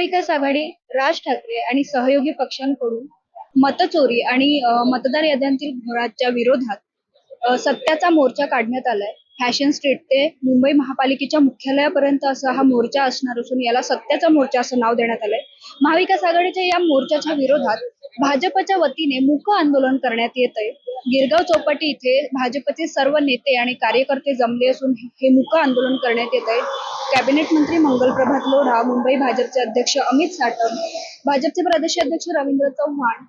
महाविकास आघाडी राज ठाकरे आणि सहयोगी पक्षांकडून मतचोरी आणि मतदार याद्यांतील घोळाच्या विरोधात सत्याचा मोर्चा काढण्यात आलाय. फॅशन स्ट्रीट ते मुंबई महापालिकेच्या मुख्यालयापर्यंत असा हा मोर्चा असणार असून याला सत्याचा मोर्चा असं नाव देण्यात आलंय. महाविकास आघाडीच्या या मोर्चाच्या विरोधात भाजपच्या वतीने मूक आंदोलन करण्यात येत आहे गिरगाव चौपाटी इथे भाजपचे सर्व नेते आणि कार्यकर्ते जमले असून हे मूक आंदोलन करण्यात येत आहे कॅबिनेट मंत्री मंगल प्रभात लोढा मुंबई भाजपचे अध्यक्ष अमित साटम भाजपचे प्रदेशाध्यक्ष रवींद्र चव्हाण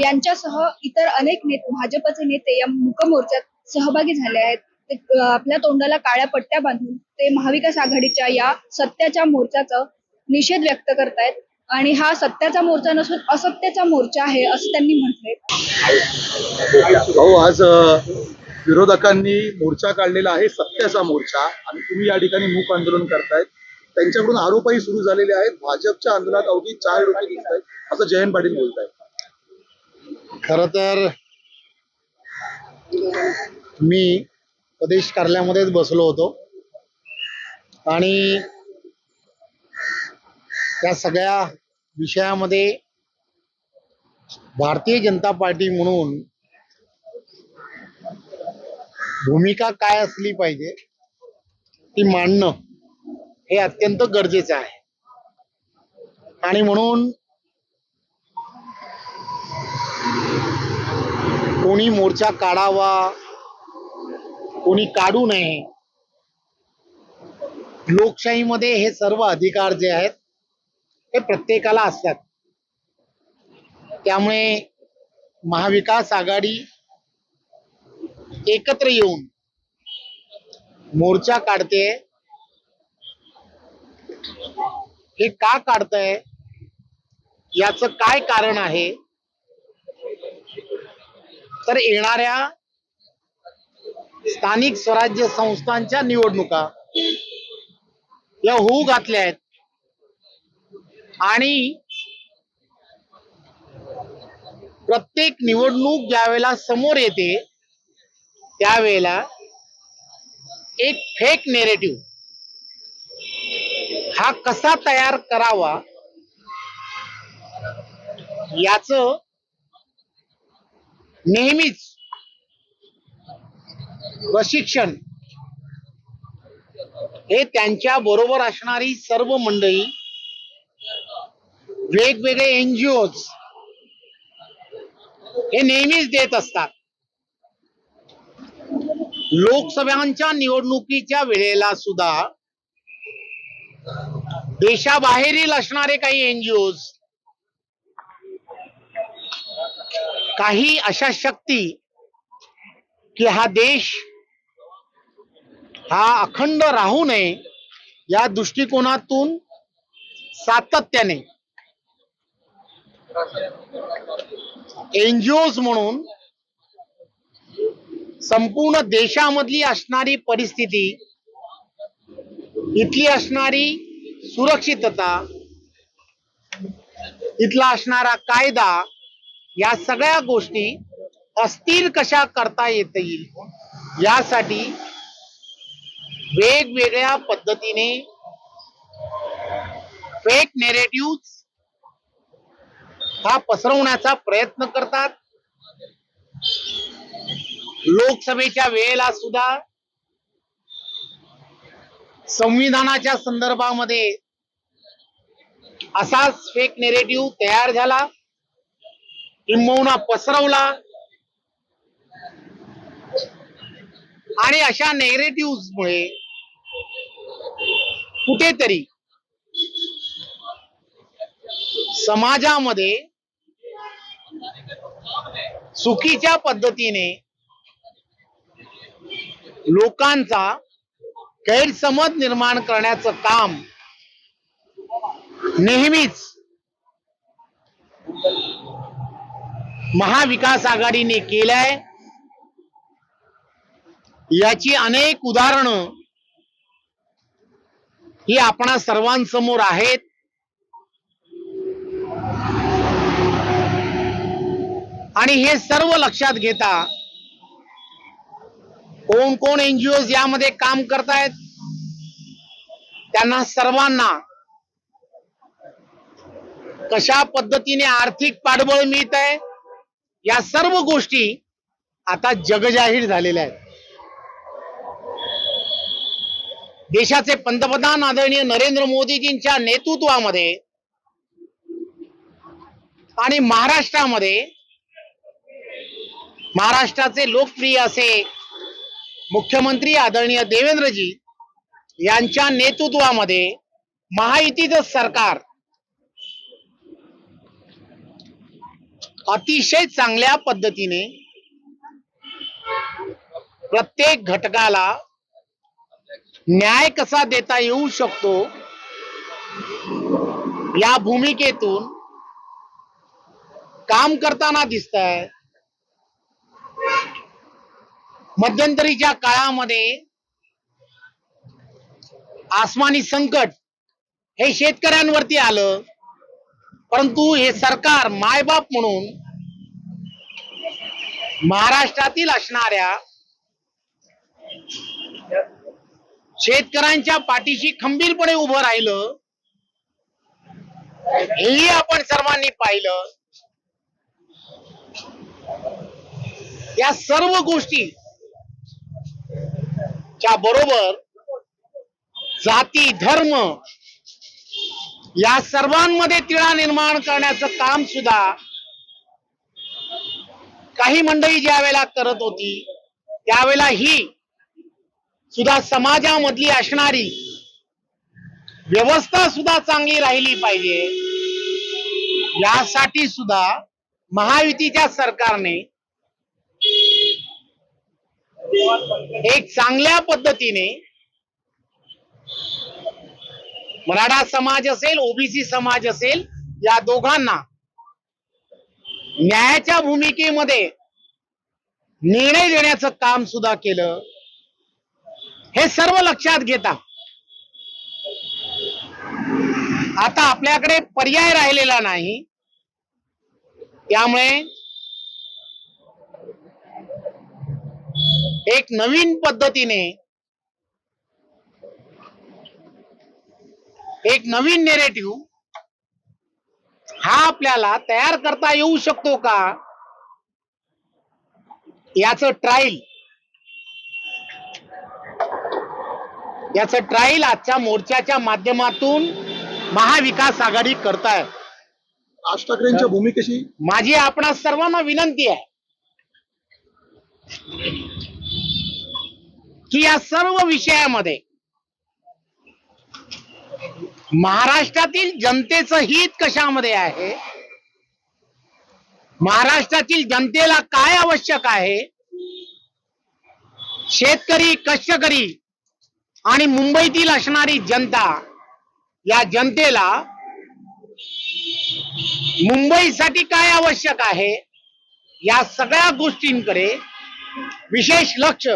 यांच्यासह इतर अनेक नेते भाजपचे नेते या मूक मोर्चात सहभागी झाले आहेत. ते, आपल्या तोंडाला काळ्या पट्ट्या बांधून ते महाविकास आघाडीच्या या सत्याच्या मोर्चाचा निषेध व्यक्त करतायत. आणि हा सत्याचा मोर्चा नसून असत्याचा मोर्चा आहे असं त्यांनी म्हटलंय. भाऊ आज विरोधकांनी मोर्चा काढलेला आहे सत्याचा मोर्चा. आणि तुम्ही या ठिकाणी मूक आंदोलन करतायत. त्यांच्याकडून आरोपही सुरू झालेले आहेत. भाजपच्या आंदोलनात अवघी चार लोक दिसत आहेत असं जयंत पाटील बोलत आहेत खर तर मी प्रदेश कार्यालयामध्येच बसलो होतो. आणि त्या सगळ्या विषयामध्ये भारतीय जनता पार्टी म्हणून भूमिका काय असली पाहिजे ती मांडणं हे अत्यंत गरजेचं आहे. आणि म्हणून कोणी मोर्चा काढावा कोणी काढू नये लोकशाहीमध्ये हे सर्व अधिकार जे आहेत हे प्रत्येकाला असतात. त्यामुळे महाविकास आघाडी एकत्र येऊन मोर्चा काढते. हे का काढतंय? याचं काय कारण आहे? तर येणाऱ्या स्थानिक स्वराज्य संस्थांच्या निवडणुका या होऊ घातल्या आहेत. आणि प्रत्येक निवडणूक ज्यावेळेला समोर येते त्यावेळेला एक फेक नेरेटिव्ह हा कसा तयार करावा याचं नेहमीच प्रशिक्षण हे त्यांच्या बरोबर असणारी सर्व मंडळी वेगवेगळे एनजीओ हे नेहमीच देत असतात. लोकसभांच्या निवडणुकीच्या वेळेला सुद्धा देशाबाहेरील असणारे काही एनजीओ काही अशा शक्ती की हा देश हा अखंड राहू नये या दृष्टिकोनातून सातत्याने एनजीओ म्हणून संपूर्ण देशामधली असणारी परिस्थिती इथली असणारी सुरक्षितता इथला असणारा कायदा या सगळ्या गोष्टी अस्थिर कशा करता येतील यासाठी वेगवेगळ्या पद्धतीने फेक नेरेटिव्ह हा पसरवण्याचा प्रयत्न करतात. लोकसभेच्या वेळेला सुद्धा संविधानाच्या संदर्भामध्ये असाच फेक नेरेटिव्ह तयार झाला. किंबहुना पसरवला. आणि अशा नेरेटिव्ह मुळे कुठेतरी समाजामध्ये चुकीच्या पद्धतीने लोकांचा गैरसमज निर्माण करण्याचं काम नेहमीच महाविकास आघाडीने केलंय. याची अनेक उदाहरणं ही आपणा सर्वांसमोर आहेत. आणि हे सर्व लक्षात घेता कोण कोण एनजीओ यामध्ये काम करतायत त्यांना सर्वांना कशा पद्धतीने आर्थिक पाठबळ मिळत आहे या सर्व गोष्टी आता जगजाहीर झालेल्या आहेत. देशाचे पंतप्रधान आदरणीय नरेंद्र मोदीजींच्या नेतृत्वामध्ये आणि महाराष्ट्रामध्ये महाराष्ट्राचे लोकप्रिय असे मुख्यमंत्री आदरणीय देवेंद्रजी यांच्या नेतृत्वामध्ये महायुतीचं सरकार अतिशय चांगल्या पद्धतीने प्रत्येक घटकाला न्याय कसा देता येऊ शकतो या भूमिकेतून काम करताना दिसत आहे मध्यंतरीच्या काळामध्ये आसमानी संकट हे शेतकऱ्यांवरती आलं परंतु हे सरकार मायबाप म्हणून महाराष्ट्रातील असणाऱ्या शेतकऱ्यांच्या पाठीशी खंबीरपणे उभं राहिलं हेही आपण सर्वांनी पाहिलं. या सर्व गोष्टी च्या बरोबर जाती धर्म या सर्वांमध्ये तिळा निर्माण करण्याचं काम सुद्धा काही मंडळी ज्या वेळेला करत होती त्यावेळेला ही सुद्धा समाजामधली असणारी व्यवस्था सुद्धा चांगली राहिली पाहिजे. यासाठी सुद्धा महायुतीच्या सरकारने एक चांगल्या पद्धतीने मराठा समाज असेल ओबीसी समाज असेल या दोघांना न्यायाच्या भूमिकेमध्ये निर्णय देण्याचं काम सुद्धा केलं. हे सर्व लक्षात घेता. आता आपल्याकडे पर्याय राहिलेला नाही. त्यामुळे एक नवीन पद्धतीने एक नवीन नेरेटिव्ह हा आपल्याला तयार करता येऊ शकतो का? याच ट्रायल याच ट्रायल आजच्या मोर्चाच्या माध्यमातून महाविकास आघाडी करताय राज ठाकरेंच्या भूमिकेशी? माझी आपणा सर्वांना विनंती आहे. की या सर्व विषयामध्ये महाराष्ट्रातील जनतेचं हित कशामध्ये आहे? महाराष्ट्रातील जनतेला काय आवश्यक आहे? शेतकरी कष्टकरी आणि मुंबईतील असणारी जनता या जनतेला मुंबईसाठी काय आवश्यक आहे? या सगळ्या गोष्टींकडे विशेष लक्ष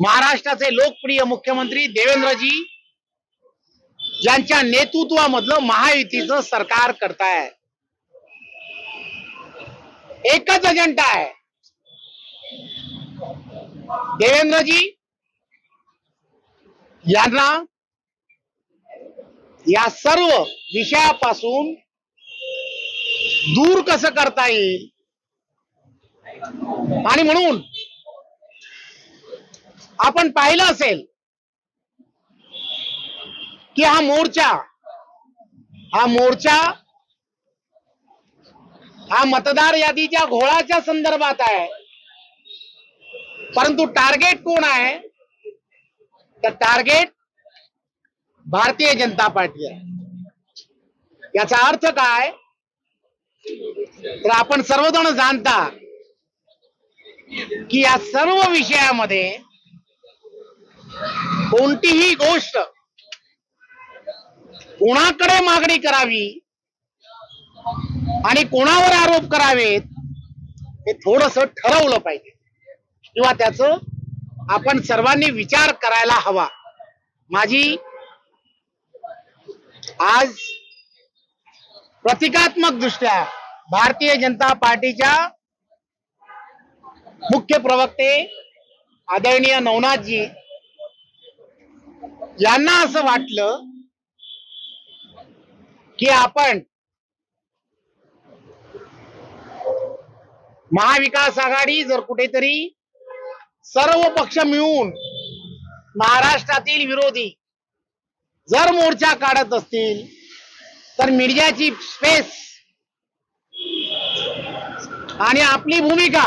महाराष्ट्राचे लोकप्रिय मुख्यमंत्री देवेंद्रजी यांच्या नेतृत्वामधलं महायुतीचं सरकार करताय. एकच अजेंडा आहे. देवेंद्रजी यांना या सर्व विषयापासून दूर कसं करता येईल? आणि म्हणून आपण पाहिलं असेल की हा मोर्चा हा मोर्चा हा मतदार यादीच्या घोळाच्या संदर्भात आहे. परंतु टार्गेट कोण आहे? तर टार्गेट भारतीय जनता पार्टी आहे. याचा अर्थ काय? तर आपण सर्वजण जाणता की या सर्व विषयामध्ये कोणतीही गोष्ट कोणाकडे मागणी करावी आणि कोणावर आरोप करावेत हे थोडस ठरवलं पाहिजे. किंवा त्याच आपण सर्वांनी विचार करायला हवा. माझी आज प्रतिकात्मक दृष्ट्या भारतीय जनता पार्टीच्या मुख्य प्रवक्ते आदरणीय नवनाथजी यांना असं वाटलं की आपण महाविकास आघाडी जर कुठेतरी सर्व पक्ष मिळून महाराष्ट्रातील विरोधी जर मोर्चा काढत असतील तर मीडियाची स्पेस आणि आपली भूमिका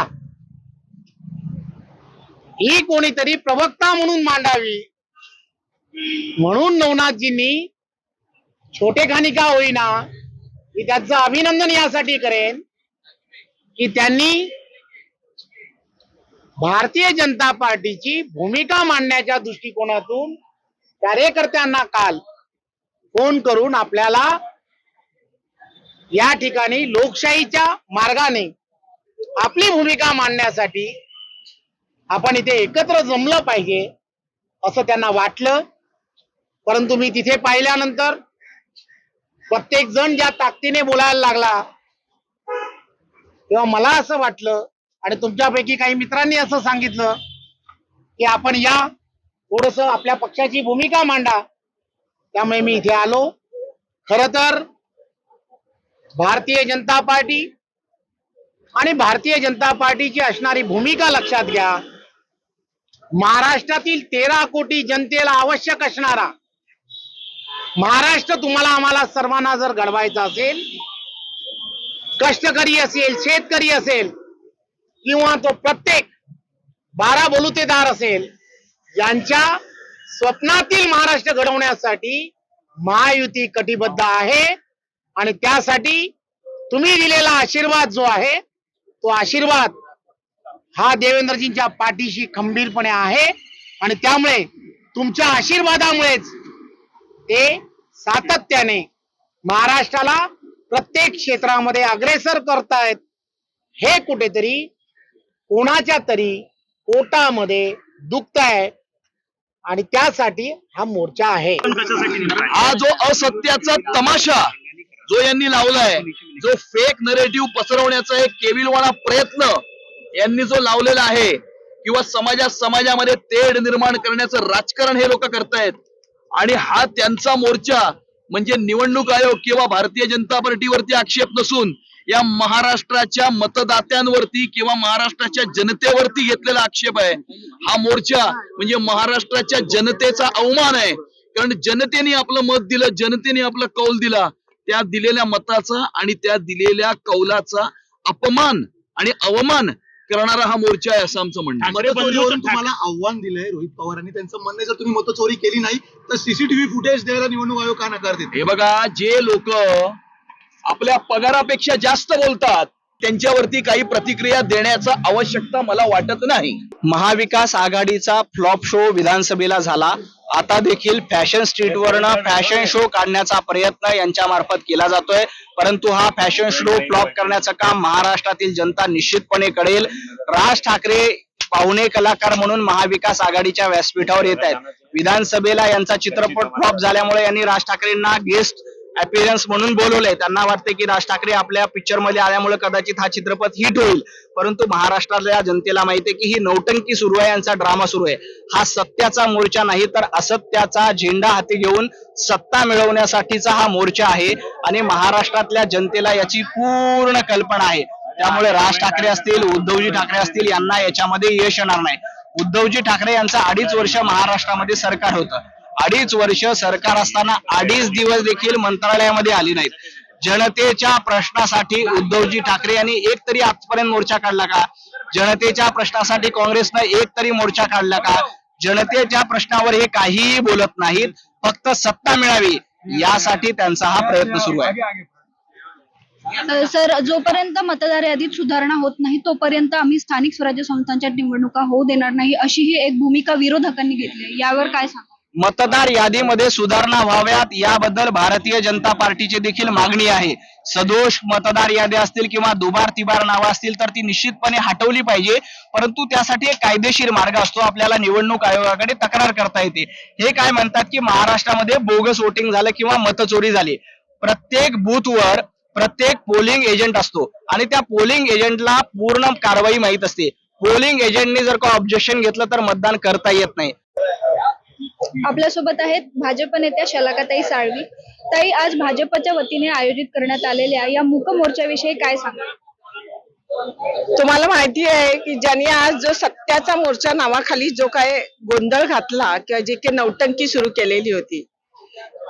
ही कोणीतरी प्रवक्ता म्हणून मांडावी. म्हणून नवनाथजींनी छोटेखानी का होईना मी त्यांचं अभिनंदन यासाठी करेन की त्यांनी भारतीय जनता पार्टीची भूमिका मांडण्याच्या दृष्टिकोनातून कार्यकर्त्यांना काल फोन करून आपल्याला या ठिकाणी लोकशाहीच्या मार्गाने आपली भूमिका मांडण्यासाठी आपण इथे एकत्र जमलं पाहिजे असं त्यांना वाटलं. परंतु मी तिथे पाहिल्यानंतर प्रत्येक जण ज्या ताकदीने बोलायला लागला तेव्हा मला असं वाटलं आणि तुमच्यापैकी काही मित्रांनी असं सांगितलं की आपण या थोडस आपल्या पक्षाची भूमिका मांडा. त्यामुळे मी इथे आलो. खर तर भारतीय जनता पार्टी आणि भारतीय जनता पार्टीची असणारी भूमिका लक्षात घ्या. महाराष्ट्रातील तेरा कोटी जनतेला आवश्यक असणारा महाराष्ट्र तुम्हाला आम्हाला सर्वांना जर घडवायचा असेल कष्टकरी असेल शेतकरी असेल किंवा तो प्रत्येक बारा बलुतेदार असेल यांच्या स्वप्नातील महाराष्ट्र घडवण्यासाठी महायुती कटिबद्ध आहे. आणि त्यासाठी तुम्ही दिलेला आशीर्वाद जो आहे तो आशीर्वाद हा देवेंद्रजींच्या पाठीशी खंबीरपणे आहे. आणि त्यामुळे तुमच्या आशीर्वादामुळेच ते सातत्याने महाराष्ट्राला प्रत्येक क्षेत्रामध्ये अग्रेसर करतायत हे कुठेतरी कोणाच्या तरी पोटामध्ये दुखत आहे आणि त्यासाठी हा मोर्चा आहे. हा जो असत्याचा तमाशा जो यांनी लावलाय जो फेक नरेटिव्ह पसरवण्याचा एक केविलवाणा प्रयत्न यांनी जो लावलेला आहे किंवा समाजात समाजामध्ये तेढ निर्माण करण्याचं राजकारण हे लोक करतायत आणि हा त्यांचा मोर्चा म्हणजे निवडणूक आयोग किंवा भारतीय जनता पार्टीवरती आक्षेप नसून या महाराष्ट्राच्या मतदात्यांवरती किंवा महाराष्ट्राच्या जनतेवरती घेतलेला आक्षेप आहे. हा मोर्चा म्हणजे महाराष्ट्राच्या जनतेचा अवमान आहे. कारण जनतेने आपलं मत दिलं जनतेने आपला कौल दिला त्या दिलेल्या मताचा आणि त्या दिलेल्या कौलाचा अपमान आणि अवमान करणारा हा मोर्चा आहे असं आमचं म्हणणं आहे. मतचोरीवरून तुम्हाला आव्हान दिलंय रोहित पवारांनी. त्यांचं म्हणणं आहे, जर तुम्ही मतचोरी केली नाही तर सीसीटीव्ही फुटेज द्यायला निवडणूक आयोग का नकार देते हे बघा जे लोक आपल्या पगारापेक्षा जास्त बोलतात त्यांच्यावरती काही प्रतिक्रिया देण्याचा आवश्यकता मला वाटत नाही. महाविकास आघाडीचा फ्लॉप शो विधानसभेला झाला. आता देखील फॅशन स्ट्रीटवरनं फॅशन शो काढण्याचा प्रयत्न यांच्या मार्फत केला जातोय. परंतु हा फॅशन शो फ्लॉप करण्याचं काम महाराष्ट्रातील जनता निश्चितपणे कळेल राज ठाकरे पाहुणे कलाकार म्हणून महाविकास आघाडीच्या व्यासपीठावर येत आहेत. विधानसभेला यांचा चित्रपट फ्लॉप झाल्यामुळे यांनी राज ठाकरेंना गेस्ट अपिअरन्स म्हणून बोलवलंय. त्यांना वाटते की राज ठाकरे आपल्या पिक्चरमध्ये आल्यामुळे कदाचित हा चित्रपट हिट होईल. परंतु महाराष्ट्रातल्या जनतेला माहिती आहे की ही नौटंकी सुरू आहे यांचा ड्रामा सुरू आहे. हा सत्याचा मोर्चा नाही तर असत्याचा झेंडा हाती घेऊन सत्ता मिळवण्यासाठीचा हा मोर्चा आहे आणि महाराष्ट्रातल्या जनतेला याची पूर्ण कल्पना आहे. त्यामुळे राज ठाकरे असतील उद्धवजी ठाकरे असतील यांना याच्यामध्ये यश येणार नाही. उद्धवजी ठाकरे यांचं अडीच वर्ष महाराष्ट्रामध्ये सरकार होतं. अडीच वर्ष सरकार असताना अडीच दिवस देखील मंत्रालयामध्ये आली नाहीत. जनतेच्या प्रश्नासाठी उद्धवजी ठाकरे यांनी एक तरी आजपर्यंत मोर्चा काढला का? जनतेच्या प्रश्नासाठी काँग्रेसनं एक तरी मोर्चा काढला का? जनतेच्या प्रश्नावर हे काहीही बोलत नाहीत फक्त सत्ता मिळावी यासाठी त्यांचा हा प्रयत्न सुरू आहे. सर जोपर्यंत मतदार यादीत सुधारणा होत नाही तोपर्यंत आम्ही स्थानिक स्वराज्य संस्थांच्या निवडणुका होऊ देणार नाही अशी ही एक भूमिका विरोधकांनी घेतली यावर काय सांगा मतदार यादीमध्ये सुधारणा व्हाव्यात याबद्दल भारतीय जनता पार्टीची देखील मागणी आहे. सदोष मतदार याद्या असतील किंवा दुबार तिबार नावं असतील तर ती निश्चितपणे हटवली पाहिजे. परंतु त्यासाठी एक कायदेशीर मार्ग असतो. आपल्याला निवडणूक आयोगाकडे तक्रार करता येते. हे काय म्हणतात की महाराष्ट्रामध्ये बोगस वोटिंग झालं किंवा मतचोरी झाली. प्रत्येक बूथवर प्रत्येक पोलिंग एजंट असतो. आणि त्या पोलिंग एजंटला पूर्ण कारवाई माहीत असते. पोलिंग एजंटने जर का ऑब्जेक्शन घेतलं तर मतदान करता येत नाही. आपल्यासोबत आहेत भाजप नेत्या शलाकाताई साळवी. ताई आज भाजपच्या वतीने आयोजित करण्यात आलेल्या या मूक मोर्चाविषयी काय सांगा? तुम्हाला माहिती आहे की ज्यांनी आज जो सत्याचा मोर्चा नावाखाली जो काय गोंधळ घातला किंवा जे काही नौटंकी सुरू केलेली होती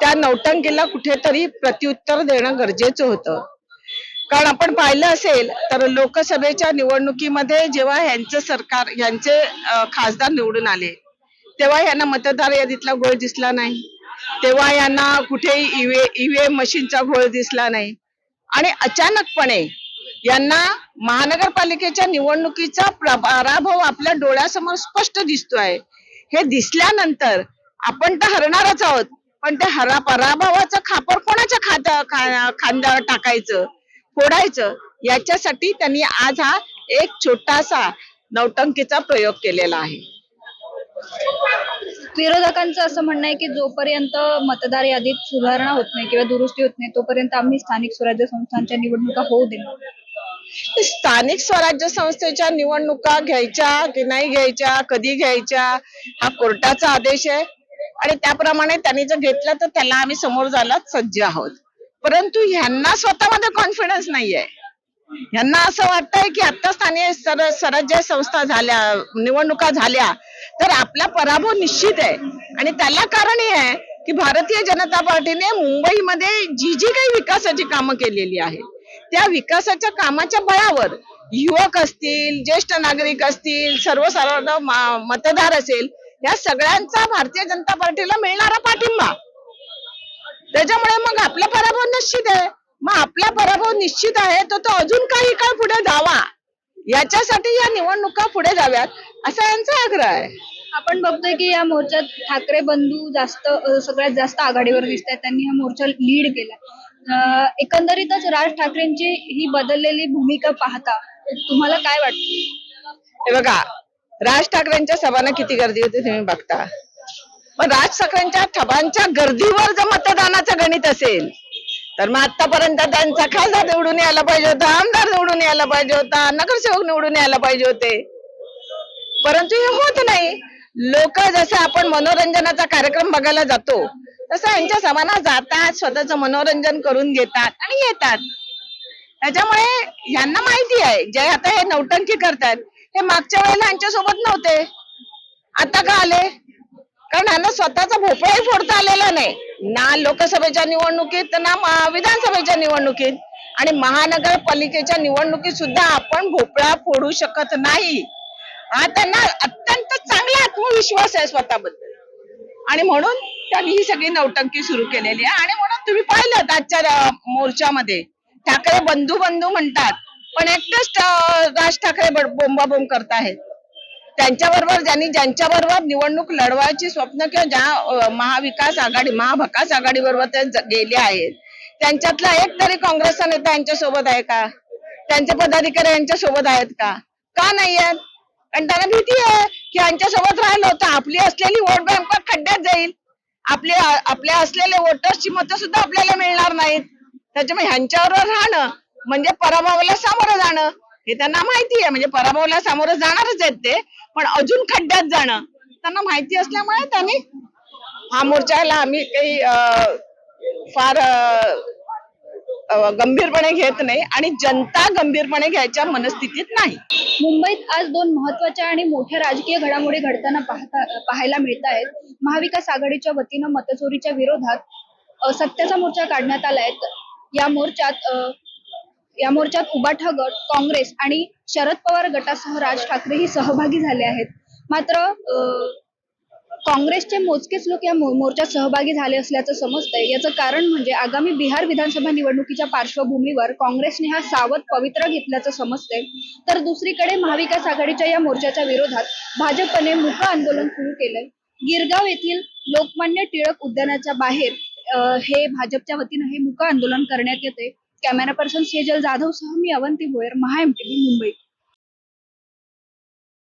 त्या नौटंकीला कुठेतरी प्रत्युत्तर देणं गरजेचं होतं. कारण आपण पाहिलं असेल तर लोकसभेच्या निवडणुकीमध्ये जेव्हा यांचं सरकार यांचे खासदार निवडून आले तेव्हा यांना मतदार यादीतला घोळ दिसला नाही. तेव्हा यांना कुठेही ईव्हीएम मशीनचा घोळ दिसला नाही. आणि अचानकपणे यांना महानगरपालिकेच्या निवडणुकीचा पराभव आपल्या डोळ्यासमोर स्पष्ट दिसतोय. हे दिसल्यानंतर आपण तर हरणारच आहोत पण त्या हरा पराभवाचं खापर कोणाच्या खात खांद्यावर टाकायचं फोडायचं याच्यासाठी त्यांनी आज हा एक छोटासा नौटंकीचा प्रयोग केलेला आहे. विरोधकांचं असं म्हणणं आहे की जोपर्यंत मतदार यादीत सुधारणा होत नाही किंवा दुरुस्ती होत नाही तोपर्यंत आम्ही स्थानिक स्वराज्य संस्थांच्या निवडणुका होऊ देणार स्थानिक स्वराज्य संस्थेच्या निवडणुका घ्यायच्या की नाही घ्यायच्या कधी घ्यायच्या हा कोर्टाचा आदेश आहे. आणि त्याप्रमाणे त्यांनी जर घेतलं तर त्याला आम्ही समोर जायला सज्ज आहोत. परंतु ह्यांना स्वतःमध्ये कॉन्फिडन्स नाहीये. ह्यांना असं वाटतंय की आता स्थानिक स्वर- स्वराज्य संस्था झाल्या निवडणुका झाल्या तर आपला पराभव निश्चित आहे. आणि त्याला कारण हे आहे की भारतीय जनता पार्टीने मुंबईमध्ये जी जी काही विकासाची कामं केलेली आहेत त्या विकासाच्या कामाच्या बळावर युवक असतील ज्येष्ठ नागरिक असतील सर्वसाधारण मतदार असेल या सगळ्यांचा भारतीय जनता पार्टीला मिळणारा पाठिंबा. त्याच्यामुळे मग आपला पराभव निश्चित आहे. मग आपला पराभव निश्चित आहे तर तो अजून काही काळ पुढे जावा. याच्यासाठी या निवडणुका पुढे जाव्यात असा यांचा आग्रह आहे. आपण बघतोय की या मोर्चात ठाकरे बंधू जास्त सगळ्यात जास्त आघाडीवर दिसत आहेत त्यांनी हा मोर्चा लीड केला एकंदरीतच राज ठाकरेंची ही बदललेली भूमिका पाहता तुम्हाला काय वाटतं? हे बघा राज ठाकरेंच्या सभांना किती गर्दी होती तुम्ही बघता. पण राज ठाकरेंच्या सभांच्या गर्दीवर जर मतदानाचं गणित असेल तर मग आतापर्यंत त्यांचा खासदार निवडून यायला पाहिजे होता आमदार निवडून यायला पाहिजे होता नगरसेवक निवडून यायला पाहिजे होते. परंतु हे होत नाही. लोक जसं आपण मनोरंजनाचा कार्यक्रम बघायला जातो तसं यांच्या समाना जातात स्वतःच मनोरंजन करून घेतात आणि येतात. त्याच्यामुळे यांना माहिती आहे जे आता हे नौटंकी करतात हे मागच्या वेळेला यांच्यासोबत नव्हते. आता का आले? कारण यांना स्वतःचा भोपळाही फोडता आलेला नाही. ना लोकसभेच्या निवडणुकीत ना विधानसभेच्या निवडणुकीत. आणि महानगरपालिकेच्या निवडणुकीत सुद्धा आपण भोपळा फोडू शकत नाही. हा त्यांना अत्यंत चांगला आत्मविश्वास आहे स्वतःबद्दल. आणि म्हणून त्यांनी ही सगळी नौटंकी सुरू केलेली आहे. आणि म्हणून तुम्ही पाहिलं आजच्या मोर्चामध्ये. ठाकरे बंधू बंधू म्हणतात पण एकटेच राज ठाकरे बोंबाबोंब बोंबाबोंब करतायत त्यांच्याबरोबर ज्यांनी ज्यांच्याबरोबर निवडणूक लढवायची स्वप्न किंवा ज्या महाविकास आघाडी महाभकास आघाडीबरोबर ते गेले आहेत. त्यांच्यातला एक तरी काँग्रेसचा नेता यांच्या सोबत आहे का? त्यांचे पदाधिकारी यांच्या सोबत आहेत का? का नाही आहेत? कारण त्यांना भीती आहे की यांच्या सोबत राहिलं तर आपली असलेली वोट बँक खड्ड्यात जाईल. आपले आपल्या असलेले वोटर्सची मतं सुद्धा आपल्याला मिळणार नाहीत. त्याच्यामुळे ह्यांच्याबरोबर राहणं म्हणजे पराभवाला सामोरं जाणं हे त्यांना माहिती आहे. म्हणजे पराभवला सामोरं जाणारच आहेत ते. पण अजून खड्ड्यात जाणं त्यांना माहिती असल्यामुळे त्यांनी हा मोर्चाला आम्ही काही अं, फार गंभीरपणे घेत नाही आणि जनता गंभीरपणे घ्यायच्या मनस्थितीत नाही. मुंबईत आज दोन महत्त्वाच्या आणि मोठ्या राजकीय घडामोडी घडताना पाहता पाहायला मिळत आहेत. महाविकास आघाडीच्या वतीनं मतचोरीच्या विरोधात सत्याचा मोर्चा काढण्यात आलाय. या मोर्चात या मोर्चात उबाठा गट काँग्रेस आणि शरद पवार गटासह राज ठाकरेही सहभागी झाले आहेत. मात्र काँग्रेसचे मोजकेच लोक या मोर्चात सहभागी झाले असल्याचं समजतंय. याचं कारण म्हणजे आगामी बिहार विधानसभा निवडणुकीच्या पार्श्वभूमीवर काँग्रेसने हा सावध पवित्र घेतल्याचं समजतंय. तर दुसरीकडे महाविकास आघाडीच्या या मोर्चाच्या विरोधात भाजपने मूक आंदोलन सुरू केलंय. गिरगाव येथील लोकमान्य टिळक उद्यानाच्या बाहेर हे भाजपच्या वतीनं हे मूक आंदोलन करण्यात येते कॅमेरा पर्सन सेजल जाधव सह मी अवंती भोयर महा एमटीव्ही मुंबई.